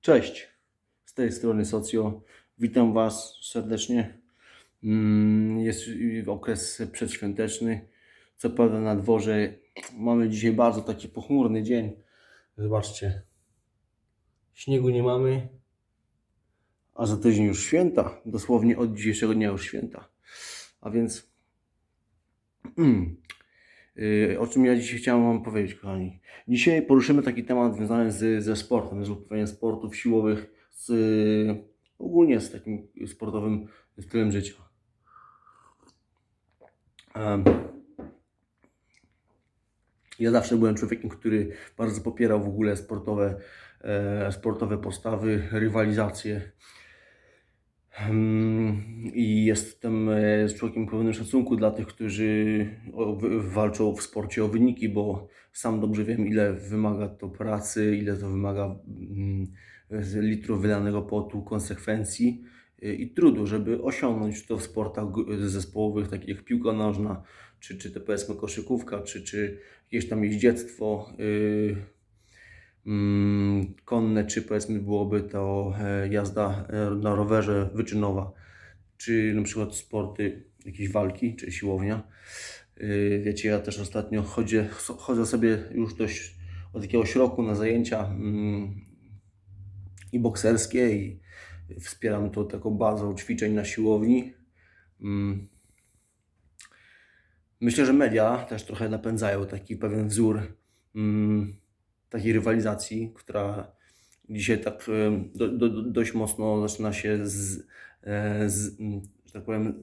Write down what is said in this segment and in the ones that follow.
Cześć, z tej strony Socjo. Witam Was serdecznie. Mm, Jest okres przedświąteczny. Co prawda na dworze mamy dzisiaj bardzo taki pochmurny dzień. Zobaczcie, śniegu nie mamy, a za tydzień już święta. Dosłownie od dzisiejszego dnia już święta. A więc mm, o czym ja dzisiaj chciałem Wam powiedzieć, kochani. Dzisiaj poruszymy taki temat związany z, ze sportem, z uprawianiem sportów siłowych, z, ogólnie z takim sportowym stylem życia. Ja zawsze byłem człowiekiem, który bardzo popierał w ogóle sportowe, e, sportowe postawy, rywalizacje. Mm, I jestem e, człowiekiem pełnym szacunku dla tych, którzy walczą w sporcie o wyniki, bo sam dobrze wiem, ile wymaga to pracy, ile to wymaga mm, litrów wylanego potu, konsekwencji y, i trudu, żeby osiągnąć to w sportach zespołowych, takich jak piłka nożna, czy, czy to powiedzmy koszykówka, czy, czy jakieś tam jeździectwo. Mm, konne, czy powiedzmy byłoby to e, jazda e, na rowerze wyczynowa, czy na przykład sporty, jakieś walki, czy siłownia. Y, Wiecie, ja też ostatnio chodzę, chodzę sobie już dość od jakiegoś roku na zajęcia mm, i bokserskie i wspieram to taką bazą ćwiczeń na siłowni. Mm. Myślę, że media też trochę napędzają taki pewien wzór takiej rywalizacji, która dzisiaj tak em, do, do, do- dość mocno zaczyna się z, e, z, mm, tak powiem,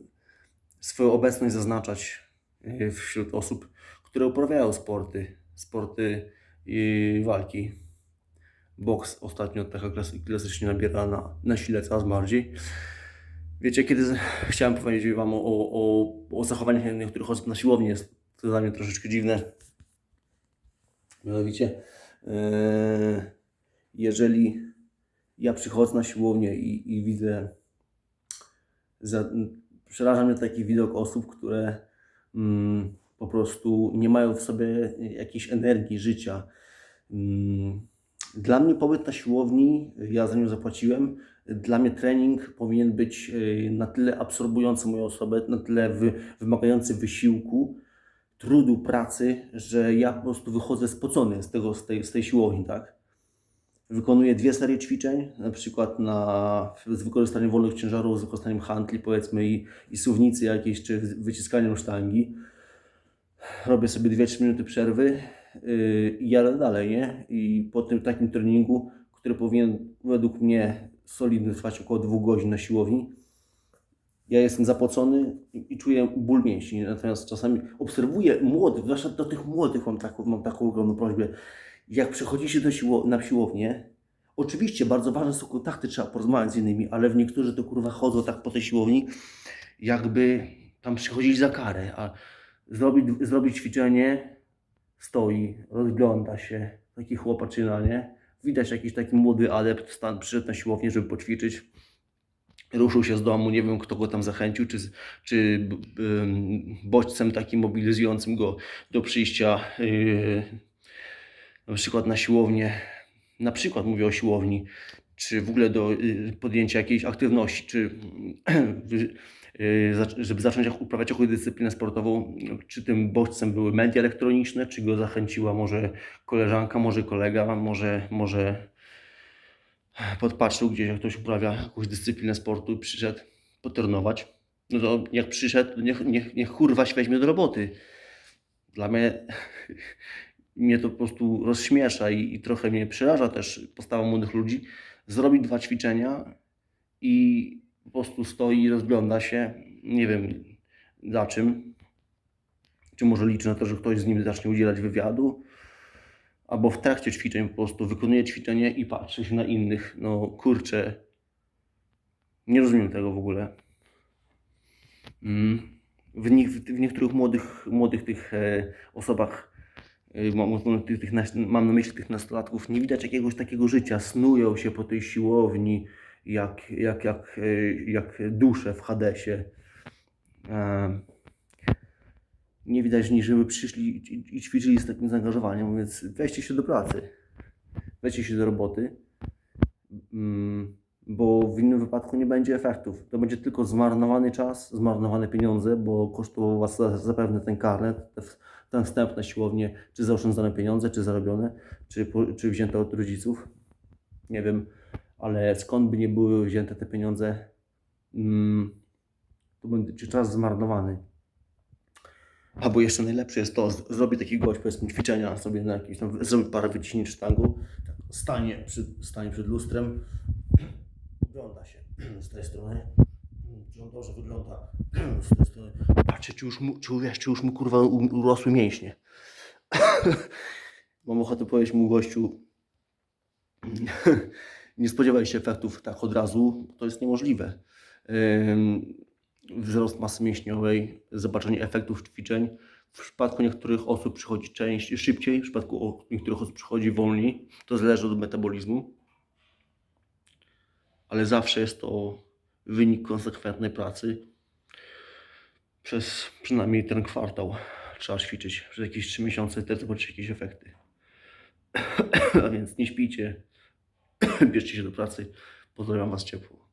swoją obecność zaznaczać e, wśród osób, które uprawiają sporty, sporty i walki. Boks ostatnio taka klasy, klasycznie nabiera na, na sile coraz bardziej. Wiecie, kiedy chciałem powiedzieć Wam o, o, o, zachowaniach niektórych osób na siłowni, jest to dla mnie troszeczkę dziwne. Mianowicie, e, jeżeli ja przychodzę na siłownię i, i widzę, za, przeraża mnie taki widok osób, które mm, po prostu nie mają w sobie jakiejś energii, życia. Mm, Dla mnie pobyt na siłowni, ja za nią zapłaciłem, dla mnie trening powinien być e, na tyle absorbujący moją osobę, na tyle wy, wymagający wysiłku, trudu, pracy, że ja po prostu wychodzę spocony z, tego, z, tej, z tej siłowni, tak? Wykonuję dwie serie ćwiczeń, na przykład na, z wykorzystaniem wolnych ciężarów, z wykorzystaniem handli powiedzmy i, i suwnicy jakiejś, czy wyciskaniem sztangi. Robię sobie 2-3 minuty przerwy yy, i jadę dalej, nie? I po tym takim treningu, który powinien według mnie solidny trwać około 2 godzin na siłowni, ja jestem zapocony i, czuję ból mięśni. Natomiast czasami obserwuję młodych, zwłaszcza do tych młodych mam taką, mam taką ogromną prośbę. Jak przychodzicie do siło, na siłownię, oczywiście bardzo ważne są kontakty, trzeba porozmawiać z innymi, ale w niektórzy to kurwa chodzą tak po tej siłowni, jakby tam przychodzili za karę, a zrobić, zrobić ćwiczenie, stoi, rozgląda się, taki chłopaczyna, nie? Widać jakiś taki młody adept stan, przyszedł na siłownię, żeby poćwiczyć ruszył się z domu, nie wiem kto go tam zachęcił, czy, czy bodźcem takim mobilizującym go do przyjścia yy, na przykład na siłownię, na przykład mówię o siłowni, czy w ogóle do yy, podjęcia jakiejś aktywności, czy yy, żeby zacząć uprawiać jakąś dyscyplinę sportową, czy tym bodźcem były media elektroniczne, czy go zachęciła może koleżanka, może kolega, może, może podpatrzył gdzieś, jak ktoś uprawia jakąś dyscyplinę sportu i przyszedł potrenować, no to jak przyszedł, niech, niech, niech kurwa się weźmie do roboty. Dla mnie, mnie to po prostu rozśmiesza i, i trochę mnie przeraża też postawa młodych ludzi. Zrobić dwa ćwiczenia i po prostu stoi i rozgląda się, nie wiem za czym. Czy może liczy na to, że ktoś z nim zacznie udzielać wywiadu, albo w trakcie ćwiczeń po prostu wykonuje ćwiczenie i patrzy się na innych. No kurczę, nie rozumiem tego w ogóle. Mm. W, nie, w niektórych młodych, młodych tych e, osobach, e, mam, tych, tych, mam na myśli tych nastolatków, nie widać jakiegoś takiego życia. Snują się po tej siłowni jak, jak, jak, e, jak dusze w Hadesie. E, nie widać nic, żeby przyszli i, ćwiczyli z takim zaangażowaniem, więc weźcie się do pracy. Weźcie się do roboty. Mm, bo w innym wypadku nie będzie efektów. To będzie tylko zmarnowany czas, zmarnowane pieniądze, bo kosztował Was za- zapewne ten karnet, te w- ten wstęp na siłownię, czy zaoszczędzone pieniądze, czy zarobione, czy, czy wzięte od rodziców. Nie wiem, ale skąd by nie były wzięte te pieniądze, mm, to będzie czas zmarnowany. Albo jeszcze najlepsze jest to, zrobi taki gość, powiedzmy, ćwiczenia sobie na jakimś tam, zrobi parę wyciśnięć sztangu, tak, stanie, przed, stanie przed lustrem, ogląda się z tej strony, czy on dobrze wygląda z tej strony, patrzcie, czy już mu, czy, wiesz, czy już mu kurwa urosły mięśnie. Mam ochotę powiedzieć mu gościu, nie spodziewaj się efektów tak od razu, to jest niemożliwe. Wzrost masy mięśniowej, zobaczenie efektów ćwiczeń. W przypadku niektórych osób przychodzi częściej, szybciej, w przypadku niektórych osób przychodzi wolniej. To zależy od metabolizmu. Ale zawsze jest to wynik konsekwentnej pracy. Przez przynajmniej ten kwartał trzeba ćwiczyć. Przez jakieś 3 miesiące też zobaczyć jakieś efekty. A więc nie śpijcie, bierzcie się do pracy. Pozdrawiam Was ciepło.